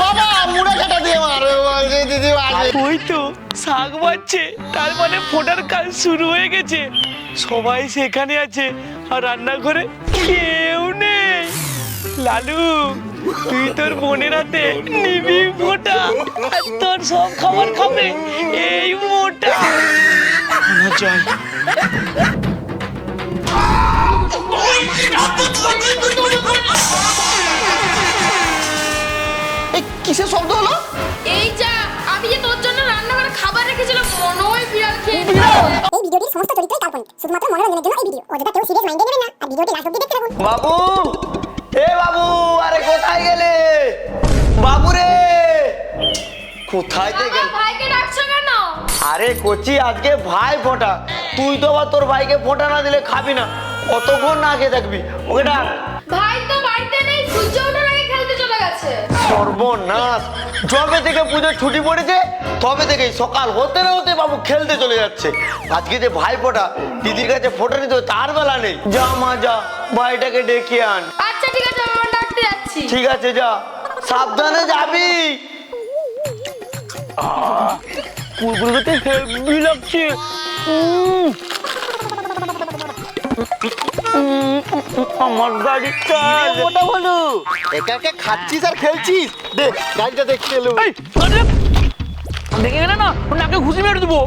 বাবা মুড়া কাটা দিয়ে মার। দিদি ওই তো শাক বাজছে তার মানে ফোটার কাজ শুরু হয়ে গেছে। সবাই সেখানে আছে আর রান্নাঘরে কেউ নেই। লালু তুই তোর বোনের হাতে নিবি ফোটা আর তোর সব খাবার খাবে এই মোটা না চল এই কিসের শব্দ হলো? এই যা আমি যে তোর জন্য রান্না করে খাবার রেখেছিলাম মনে হয় বিড়াল খেয়ে নিল। এই ভিডিওটির সমস্ত চরিত্রই কাল্পনিক শুধুমাত্র মনোরঞ্জনের জন্য এই ভিডিও। অযথা কেউ সিরিয়াস মাইন্ডে নেবেন না আর ভিডিওটি লাস্ট অব্দি দেখতে থাকুন। বাবু! এ বাবু আরে কোথায় গেলে? বাবু রে! কোথায় বাবা, ভাইকে ডাকছো কেন? আরে কচি আজকে ভাই ফোটা। তুই তো আবার তোর ভাইকে ফোটা না দিলে খাবি না। কতক্ষণ না খেয়ে থাকবি। ওকে ডাক। ভাই তো বাড়িতে নেই সূর্য গেছে সর্বনাশ। যবে থেকে পুজোর ছুটি পড়েছে তবে থেকেই সকাল হতে না হতে বাবু খেলতে চলে যাচ্ছে। আজকে যে ভাই ফোটা দিদির কাছে ফোটা নিতে তার বেলা নেই। যা মা যা ভাইটাকে ডেকে আন। আচ্ছা ঠিক আছে আমি ডাকতে যাচ্ছি। ঠিক আছে যা। সাবধানে যাবি। কুকুরগুলোতে হেভি লাগছে। আমার গাড়ি চাল ওটা বলো। একা একা খাচ্ছিস আর খেলছিস? দে গাড়িটা দেখতে এলো। দেখে গেলে না নাকে ঘুষি মেরে দেবো।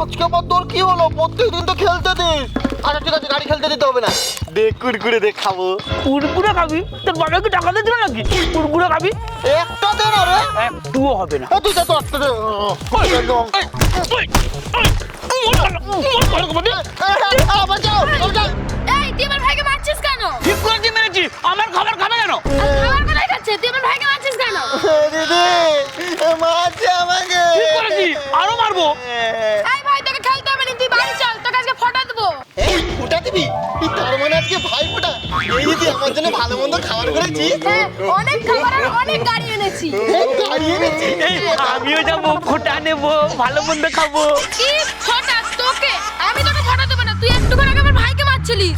আজকে আবার তোর কি হলো? প্রত্যেকদিন তো খেলতে দিস। আচ্ছা ঠিক আছে গাড়ি খেলতে দিতে হবে না। দেখ কুরকুরে দেখ খাব। কুরকুরে খাবি? তোর বাবা কি টাকা দিল নাকি? কুরকুরে খাবি? একটা দে না রে। একটুও হবে না। তুই তো একটা দে। এই তুই আমার ভাইকে মারছিস কেন? ঠিক করেছি মেরেছি আমার খাবার খাবে কেন? খাবার কোথায় খাচ্ছে? তুই আমার ভাইকে মারছিস কেন? দিদি মারছে আমাকে। ঠিক করেছি আরও মারবো। এই ভাই তোকে খেলতে হবে না তুই বাড়ি চল তোকে আজকে ফটো দেবো। এই ফোটা দিবি? তার মানে আজকে ভাই ফোটা? এই দিদি আমার জন্য ভালো মন্দ খাবার করেছিস? হ্যাঁ অনেক খাবার আর অনেক গাড়ি এনেছি। এই, গাড়ি এনেছিস? এই আমিও যাব ফোটা নেব ভালো মন্দ খাব। কি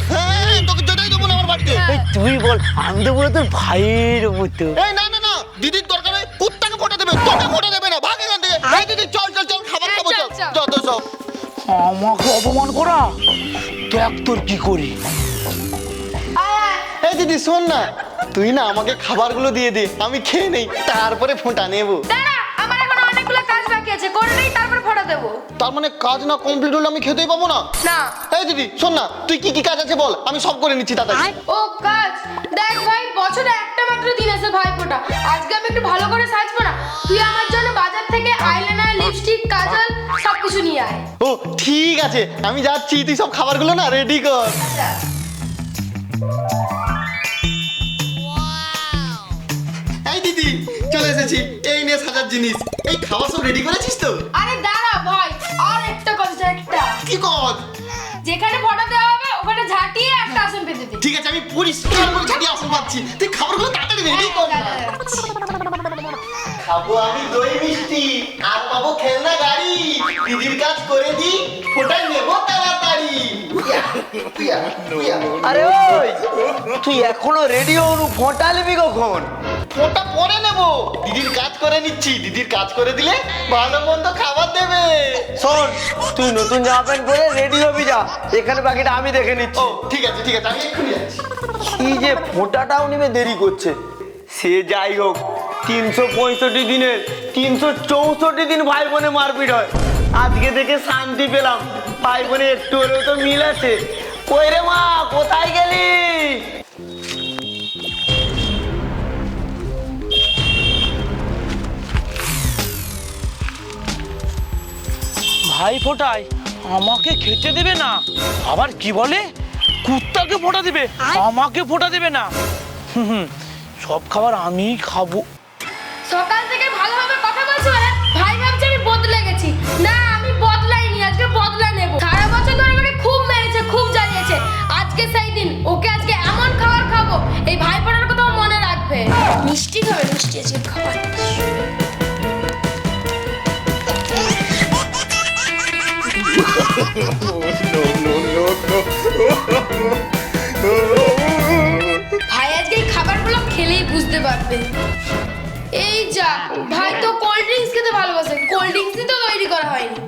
হ্যাঁ তোকে দেবো না আমার বাড়িতে। এই তুই বল আমি তো বলে তোর ভাইয়ের মতো এই না না না দিদির দরকার নেই কুত্তাকে ফোটা দেবে তোকে ফোটা দেবে না ভাগ এখান থেকে। এই দিদি চল চল চল খাবার হ্যাঁ, খাব চল, চল চল। যত সব। আমাকে অপমান করা? দেখ তোর কি করি। এই দিদি শোন না তুই না আমাকে খাবারগুলো দিয়ে দে আমি খেয়ে নেই তারপরে ফোঁটা নেব। দাঁড়া আমার এখন অনেকগুলো কাজ বাকি আছে করে নেই তারপর দেবো। তার মানে কাজ না কমপ্লিট হলে আমি খেতেই পাবো না? না। এই দিদি শোন না তুই কি কি কাজ আছে বল আমি সব করে নিচ্ছি তাড়াতাড়ি। ও কাজ। দেখ ভাই বছরে একটা মাত্র দিন আছে আজকে আমি একটু ভালো করে সাজবো না। তুই আমার জন্য বাজার থেকে আইলাইনার লিপস্টিক কাজল সব কিছু নিয়ে আয়। ও ঠিক আছে আমি যাচ্ছি তুই সব খাবারগুলো না রেডি কর। এই দিদি চলে এসেছি এই নে সাজার জিনিস। এই খাবার সব রেডি করেছিস তো? আরে দাঁড়া ভাই আর একটা কথা একটা। কি কর? যেখানে ফটো দেওয়া হবে ওখানে ঝাঁটিয়ে একটা আসন পেতে দে। ঠিক আছে আমি পরিষ্কার করে ছাড়িয়ে আসন পাচ্ছি। তুই খাবারগুলো তাড়াতাড়ি রেডি কর। খাব আমি দই মিষ্টি আর পাবো খেলনা গাড়ি। দিদির কাজ করে দি ফোটাই নেব তাড়াতাড়ি। আরে ওই তুই এখনও রেডি হনু ফোঁটা নিবি কখন? ফোটা পরে নেব। দিদির কাজ করে নিচ্ছি দিদির কাজ করে দিলে ভালো মন্দ খাবার দেবে। শোন তুই নতুন জামা প্যান্ট পরে রেডি হবি যা। এখানে বাকিটা আমি দেখে নিচ্ছি। ঠিক আছে ঠিক আছে আমি এক্ষুনি যাচ্ছি। কি যে ফোঁটাটাও নিবে দেরি করছে। সে যাই হোক তিনশো পঁয়ষট্টি দিনের তিনশো চৌষট্টি দিন ভাই বোনে মারপিট হয়। আজকে থেকে শান্তি পেলাম। ভাই বোনে একটু হলেও তো মিল আছে। কই রে মা কোথায় গেলি? ভাই ফোটাই আমাকে খেতে দেবে না। আবার কি বলে? কুত্তাকে ফোটা দেবে। আমাকে ফোটা দেবে না। হুম, হুম, সব খাবার আমিই খাব। সকাল থেকে ভালোভাবে কথা বলছো মানে ভাই ভাবছে আমি বদলে গেছি। না আমি বদলাইনি আজকে বদলা নেব। সারা বছর ধরে আমাকে খুব মেরেছে খুব জ্বালিয়েছে। আজকে সেই দিন ওকে আজকে এমন খাবার খাব এই ভাই পড়ার কথা মনে রাখবে। মিষ্টি খাবে মিষ্টি আজকে খাবার। ভাই, আজকে এই খাবারগুলো খেলেই বুঝতে পারবে। এই যা, ভাই তো কোল্ড ড্রিঙ্কস খেতে ভালোবাসে। কোল্ড ড্রিঙ্কস তো তৈরি করা হয়নি।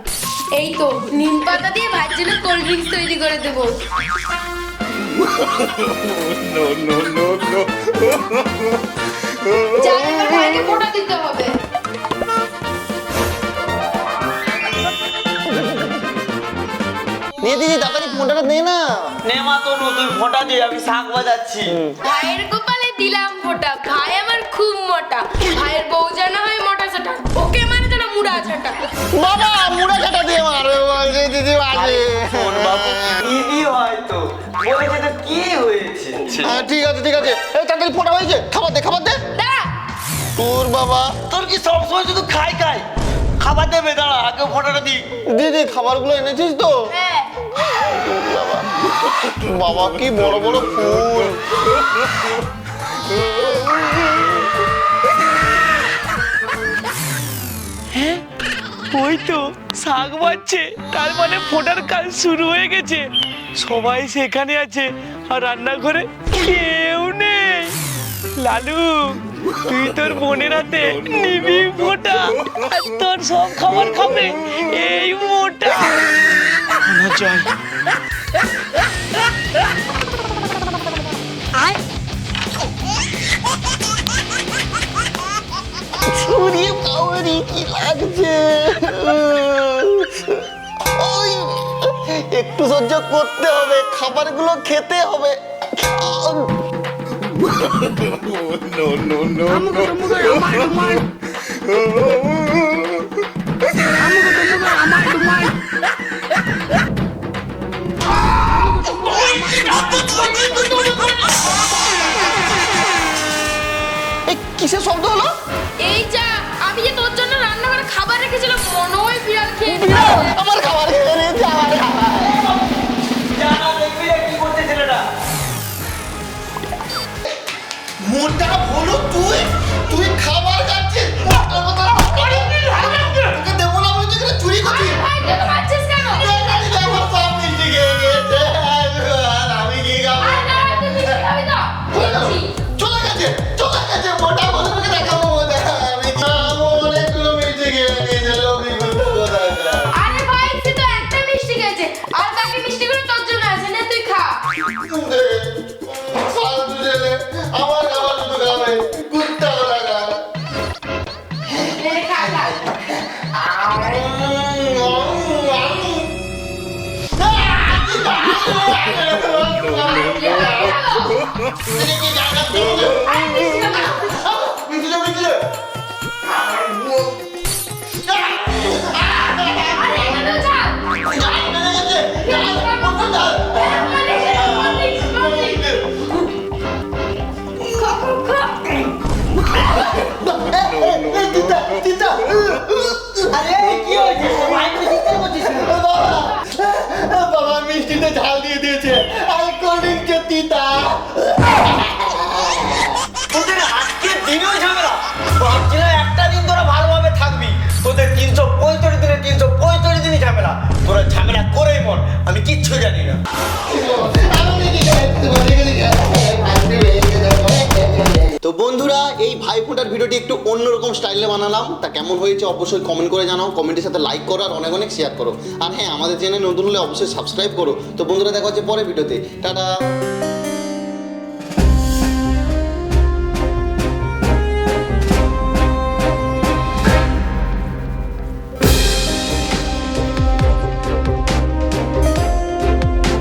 এই তো, নিম পাতা দিয়ে ভাইয়ের জন্য কোল্ড ড্রিঙ্কস তৈরি করে দেব। জানি না ভাইকে ফোটা দিতে হবে। নে দিদি তাড়াতাড়ি ফোনটা দে না। নে মা তো তুই ফোঁটা দিয়ে আমি শাক বাজাচ্ছি। ভাইয়ের কপালে দিলাম ফোটা ভাই আমার খুব মোটা। ভাইয়ের বউ জানা হয় মোটা সাটা ওকে মানে যেন মুড়া ছাটা বাবা মুড়া কাটা দিয়ে মারবে বলছে দিদি শোন বাবু দিদি হয়তো? কি হয়েছে? হ্যাঁ ঠিক আছে ঠিক আছে। এই তাড়াতাড়ি ফোটা হয়েছে খাবার দে খাবার দে। তোর বাবা। তোর কি সবসময় শুধু খাই খাই? খাবার দেবে দাঁড়া আগে ফোটাটা দি দিদি খাবারগুলো এনেছিস তো? হ্যাঁ। বাবা কি বড় বড় ফুল। ওই তো শাক বাজছে তার মানে ফোটার কাজ শুরু হয়ে গেছে। সবাই সেখানে আছে আর রান্নাঘরে কেউ নেই। লালু তুই তোর বোনের হাতে নিবি ফোটা আর তোর সব খাবার খাবে এই মোটা। না যাই। ছুরি পাওয়ারি কি লাগছে? ওই একটু সহ্য করতে হবে খাবারগুলো খেতে হবে। এই কিসের শব্দ হলো এই যা আমি যে তোর জন্য রান্না করে খাবার রেখেছিলাম মনে হয় আরে কিচ্ছু জানি না। তো বন্ধুরা, এই ভাই ফোটার ভিডিওটি একটু অন্যরকম স্টাইলে বানালাম। তা কেমন হয়েছে অবশ্যই কমেন্ট করে জানাও। কমেন্টের সাথে লাইক করো আর অনেক অনেক শেয়ার করো। আর হ্যাঁ আমাদের চ্যানেল নতুন হলে অবশ্যই সাবস্ক্রাইব করো। তো বন্ধুরা, দেখা হচ্ছে পরে ভিডিওতে। টাটা!